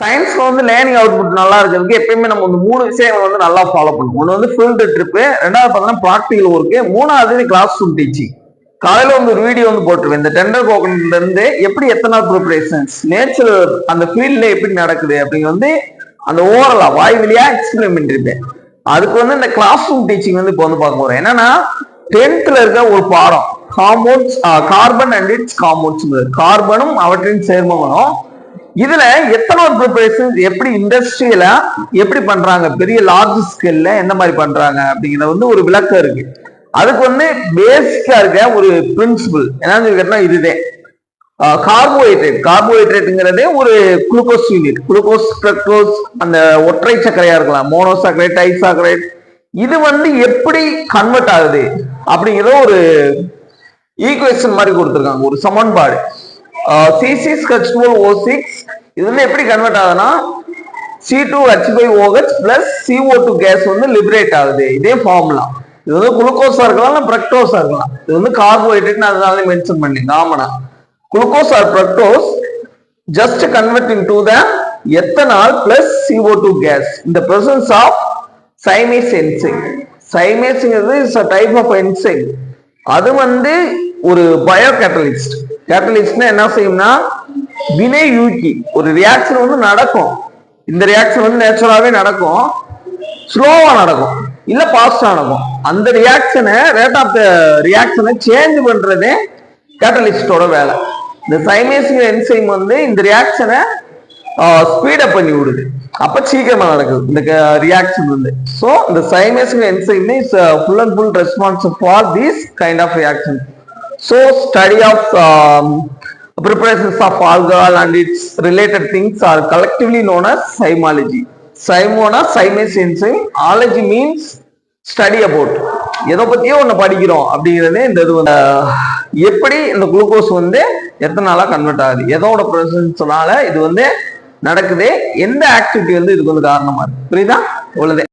சயின்ஸ்ல வந்து learning output நல்லா இருக்கிறதுக்கு எப்பயுமே நம்ம வந்து மூணு விஷயங்கள் வந்து நல்லா ஃபாலோ பண்ணுவோம். ஒன்று வந்து ஃபீல்டு ட்ரிப்பு ரெண்டாவது பார்த்தீங்கன்னா ப்ராக்டிகல் ஒர்க்கு மூணாவது கிளாஸ் ரூம் டீச்சிங் காலையில வந்து ஒரு வீடியோ வந்து போட்டுருவேன் இந்த டெண்டர் கோகனட்ல இருந்து எப்படி எத்தனை நாள் ப்ரிப்பரேஷன்ஸ் நேச்சர் அந்த ஃபீல்ட்ல எப்படி நடக்குது அப்படிங்க வந்து அந்த ஓவரலா வாய் வழியா எக்ஸ்பிளைன் பண்ணிருப்பேன். அதுக்கு வந்து இந்த கிளாஸ் ரூம் டீச்சிங் வந்து இப்போ வந்து பார்க்க போறோம். என்னன்னா டென்த்ல இருக்க ஒரு பாடம் compounds carbon and its compounds கார்பனும் அவற்றின் சேர்மங்களும் இதுல எத்தனை ப்ரிப்பரேஷன் எப்படி இண்டஸ்ட்ரியலா எப்படி பண்றாங்க? பெரிய லார்ஜ் ஸ்கேல்ல எந்த மாதிரி பண்றாங்க? அப்படிங்கிறது வந்து ஒரு விளக்கம் இருக்கு. அதுக்கு வந்து பேசிக்கா இருக்க ஒரு பிரின்சிபிள் என்னன்னு கேட்டா இதுதான் கார்போஹைட்ரேட் கார்போஹைட்ரேட்டுங்கிறதே ஒரு குளுக்கோஸ் யூனிட் குளுக்கோஸ் ஃப்ரக்டோஸ் அந்த ஒற்றை சர்க்கரையா இருக்கலாம். மோனோசாக்கரேட் டைசாக்கரைட் இது வந்து எப்படி கன்வெர்ட் ஆகுது? அப்படிங்கிற ஒரு ஈக்குவேஷன் மாதிரி கொடுத்துருக்காங்க. ஒரு சமன்பாடு. C six H two O six இது வந்து எப்படி கன்வெர்ட் ஆகுதுன்னா C two H five O H plus C O two gas வந்து லிபரேட் ஆகுது. இதே ஃபார்முலா இது வந்து குளுக்கோஸா இருக்கலாம் இல்லை பிரக்டோஸா இருக்கலாம். இது வந்து கார்போஹைட்ரேட் அதனால மென்ஷன் பண்ணி காமனா glucose or fructose just converting to the ethanol plus CO2 gas. in the presence of cymase enzyme. Cymaseங்கிறது is a type of enzyme. அது வந்து ஒரு பயோ கேட்டலிஸ்ட் கேட்டலிஸ்ட்னா என்ன செய்யும்னா வினை யூக்கி. ஒரு ரியாக்ஷன் வந்து நடக்கும். இந்த ரியாக்ஷன் வந்து நேச்சுரலாவே நடக்கும். ஸ்லோவா நடக்கும். இல்ல ஃபாஸ்டா நடக்கும். அந்த ரியாக்ஷனை ரேட் ஆஃப் த ரியாக்ஷனை சேஞ்ச் பண்றதே கேட்டலிஸ்டோட வேலை. இந்த சைமேசிங் என்சைம் வந்து இந்த ரியாக்ஷனை ஸ்பீடப் பண்ணி விடுது. அப்ப சீக்கிரமா நடக்குது. இந்த ரியாக்ஷன் வந்து. ஸோ இந்த சைமேசிங் enzyme is full and full response for these kind of reaction so study of preparations of alcohol and its related things are collectively known as cymology. Cymona, cymase enzyme, ology means study about எதை பத்தியோ ஒண்ணு படிக்கிறோம் அப்படிங்கிறது இந்த இது வந்து எப்படி இந்த குளுக்கோஸ் வந்து எத்தனை நாளா கன்வெர்ட் ஆகுது? எதோட ப்ரொசன்ஸ்னால இது வந்து நடக்குது எந்த ஆக்டிவிட்டி வந்து இதுக்கு வந்து காரணமா இருக்கு? புரியுதா? உள்ளதே